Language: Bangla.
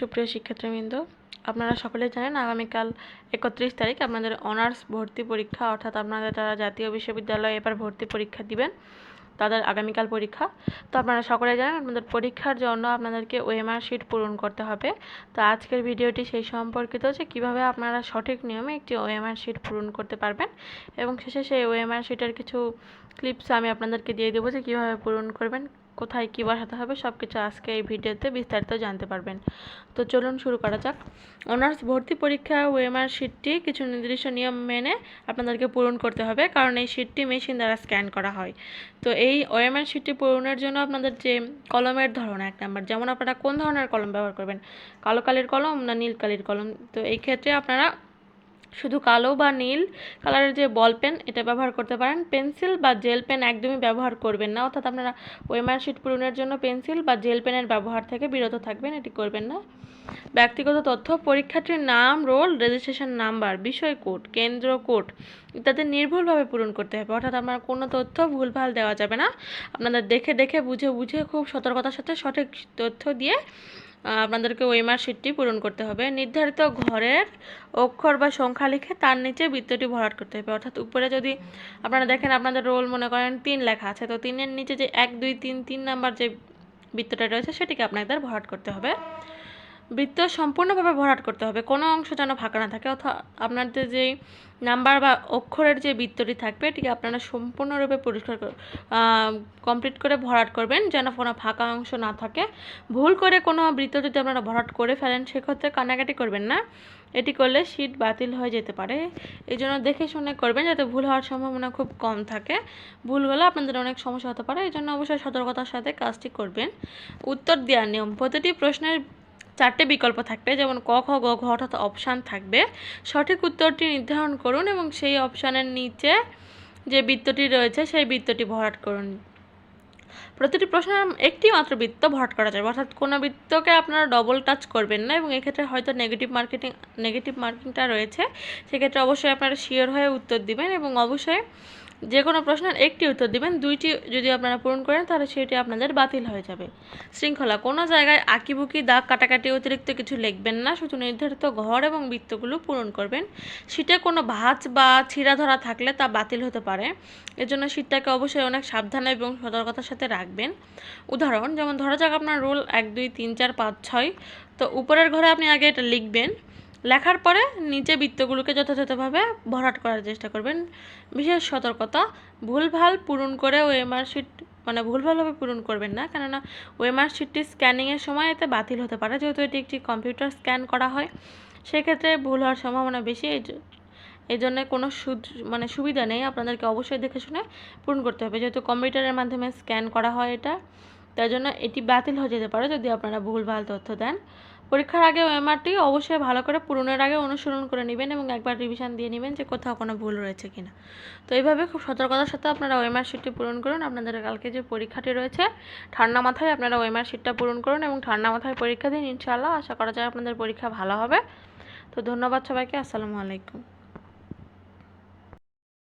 সুপ্রিয় শিক্ষার্থীবৃন্দ। আপনারা সকলে জানেন আগামীকাল একত্রিশ তারিখ আপনাদের অনার্স ভর্তি পরীক্ষা, অর্থাৎ আপনারা যারা জাতীয় বিশ্ববিদ্যালয়ে এবার ভর্তি পরীক্ষা দিবেন, তাদের আগামীকাল পরীক্ষা। তো আপনারা সকলে জানেন আপনাদের পরীক্ষার জন্য আপনাদেরকে ওএমআর শিট পূরণ করতে হবে। তো আজকের ভিডিওটি সেই সম্পর্কিত যে কীভাবে আপনারা সঠিক নিয়মে একটি ওএমআর শিট পূরণ করতে পারবেন এবং শেষে সেই ওএমআর শিটের কিছু ক্লিপস আমি আপনাদেরকে দিয়ে দেবো যে কীভাবে পূরণ করবেন কোথায় কী বসাতে হবে সব কিছু আজকে এই ভিডিওতে বিস্তারিত জানতে পারবেন। তো চলুন শুরু করা যাক। অনার্স ভর্তি পরীক্ষা ওএমআর শিটটি কিছু নির্দিষ্ট নিয়ম মেনে আপনাদেরকে পূরণ করতে হবে, কারণ এই শিটটি মেশিন দ্বারা স্ক্যান করা হয়। তো এই ওএমআর শিটটি পূরণের জন্য আপনাদের যে কলমের ধরন, এক নাম্বার, যেমন আপনারা কোন ধরনের কলম ব্যবহার করবেন, কালো কালির কলম না নীল কালির কলম, তো এই ক্ষেত্রে আপনারা শুধু কালো বা নীল কালারের যে বল পেন, এটা ব্যবহার করতে পারেন। পেন্সিল বা জেল পেন একদমই ব্যবহার করবেন না। অর্থাৎ আপনারা ওয়েমার শিট পূরণের জন্য পেন্সিল বা জেল পেনের ব্যবহার থেকে বিরত থাকবেন, এটি করবেন না। ব্যক্তিগত তথ্য, পরীক্ষার্থীর নাম, রোল, রেজিস্ট্রেশন নাম্বার বিষয় কোড কেন্দ্র কোড ইত্যাদি নির্ভুলভাবে পূরণ করতে হবে। অর্থাৎ আপনার কোনো তথ্য ভুলভাল দেওয়া যাবে না। আপনাদের দেখে দেখে, বুঝে বুঝে খুব সতর্কতার সাথে সঠিক তথ্য দিয়ে আপনাদেরকে ওই শিটটি পূরণ করতে হবে। নির্ধারিত ঘরের অক্ষর বা সংখ্যা লিখে তার নিচে বৃত্তটি ভরাট করতে হবে। অর্থাৎ উপরে যদি আপনারা দেখেন, আপনাদের রোল মনে করেন তিন লেখা আছে। তো তিনের নিচে যে এক, দুই, তিন তিন নাম্বার যে বৃত্তটা রয়েছে, সেটিকে আপনাদের ভরাট করতে হবে। বৃত্ত সম্পূর্ণভাবে ভরাট করতে হবে। কোনো অংশ যেন ফাঁকা না থাকে। অথবা আপনাদের যেই নাম্বার বা অক্ষরের যে বৃত্তটি থাকবে, এটিকে আপনারা সম্পূর্ণরূপে পরিষ্কার কমপ্লিট করে ভরাট করবেন যেন কোনো ফাঁকা অংশ না থাকে। ভুল করে কোনো বৃত্ত যদি আপনারা ভরাট করে ফেলেন, সেক্ষেত্রে কান্নাকাটি করবেন না। এটি করলে শীত বাতিল হয়ে যেতে পারে। এই জন্য দেখে শুনে করবেন যাতে ভুল হওয়ার সম্ভাবনা খুব কম থাকে। ভুল হলে আপনাদের অনেক সমস্যা হতে পারে। এই জন্য অবশ্যই সতর্কতার সাথে কাজটি করবেন। উত্তর দেওয়ার নিয়ম। প্রতিটি প্রশ্নের চারটে বিকল্প থাকবে, যেমন ক, খ, গ, ঘ অর্থাৎ অপশান থাকবে। সঠিক উত্তরটি নির্ধারণ করুন এবং সেই অপশানের নিচে যে বৃত্তটি রয়েছে, সেই বৃত্তটি ভরাট করুন। প্রতিটি প্রশ্নের একটি মাত্র বৃত্ত ভরাট করা যাবে, অর্থাৎ কোনো বৃত্তকে আপনারা ডবল টাচ করবেন না এবং এক্ষেত্রে হয়তো নেগেটিভ মার্কেটিং নেগেটিভ মার্কিংটা রয়েছে। সেক্ষেত্রে অবশ্যই আপনারা শিওর হয়ে উত্তর দিবেন এবং অবশ্যই যে কোনো প্রশ্নের একটি উত্তর দিবেন, দুইটি যদি আপনারা পূরণ করেন, তাহলে সেটি আপনাদের বাতিল হয়ে যাবে। শৃঙ্খলা, কোনো জায়গায় আঁকিবুকি, দাগ, কাটাকাটি, অতিরিক্ত কিছু লিখবেন না, শুধু নির্ধারিত ঘর এবং বৃত্তগুলো পূরণ করবেন। শীটে কোনো ভাঁজ বা ছিঁড়া ধরা থাকলে তা বাতিল হতে পারে। এজন্য শীটটাকে অবশ্যই অনেক সাবধানে এবং সতর্কতার সাথে রাখবেন। উদাহরণ, যেমন ধরা যাক আপনার রোল এক, দুই, তিন, চার, পাঁচ, ছয়, তো উপরের ঘরে আপনি আগে এটা লিখবেন। লেখার পরে নিচে বৃত্তগুলোকে যথাযথভাবে ভরাট করার চেষ্টা করবেন। বিশেষ সতর্কতা, ভুলভাল পূরণ করে ওএমআর শিট মানে ভুলভালভাবে পূরণ করবেন না, কেননা ওএমআর শিটটি স্ক্যানিংয়ের সময় এতে বাতিল হতে পারে। যেহেতু এটি একটি কম্পিউটার স্ক্যান করা হয়, সেক্ষেত্রে ভুল হওয়ার সম্ভাবনা বেশি। এই জন্য কোনো মানে সুবিধা নেই। আপনাদেরকে অবশ্যই দেখে শুনে পূরণ করতে হবে। যেহেতু কম্পিউটারের মাধ্যমে স্ক্যান করা হয় এটা, তাই জন্য এটি বাতিল হয়ে যেতে পারে যদি আপনারা ভুলভাল তথ্য দেন। পরীক্ষার আগে ওএমআরটি অবশ্যই ভালো করে পূরণের আগে অনুসরণ করে নেবেন এবং একবার রিভিশন দিয়ে নেবেন যে কোথাও কোনো ভুল রয়েছে কিনা। তো এইভাবে খুব সতর্কতার সাথে আপনারা ওএমআর শিটটি পূরণ করুন। আপনাদের কালকে যে পরীক্ষাটি রয়েছে, ঠান্ডা মাথায় আপনারা ওএমআর শিটটা পূরণ করুন এবং ঠান্ডা মাথায় পরীক্ষা দিন, ইনশাআল্লাহ। আশা করা যায় আপনাদের পরীক্ষা ভালো হবে। তো ধন্যবাদ সবাইকে। আসসালামু আলাইকুম।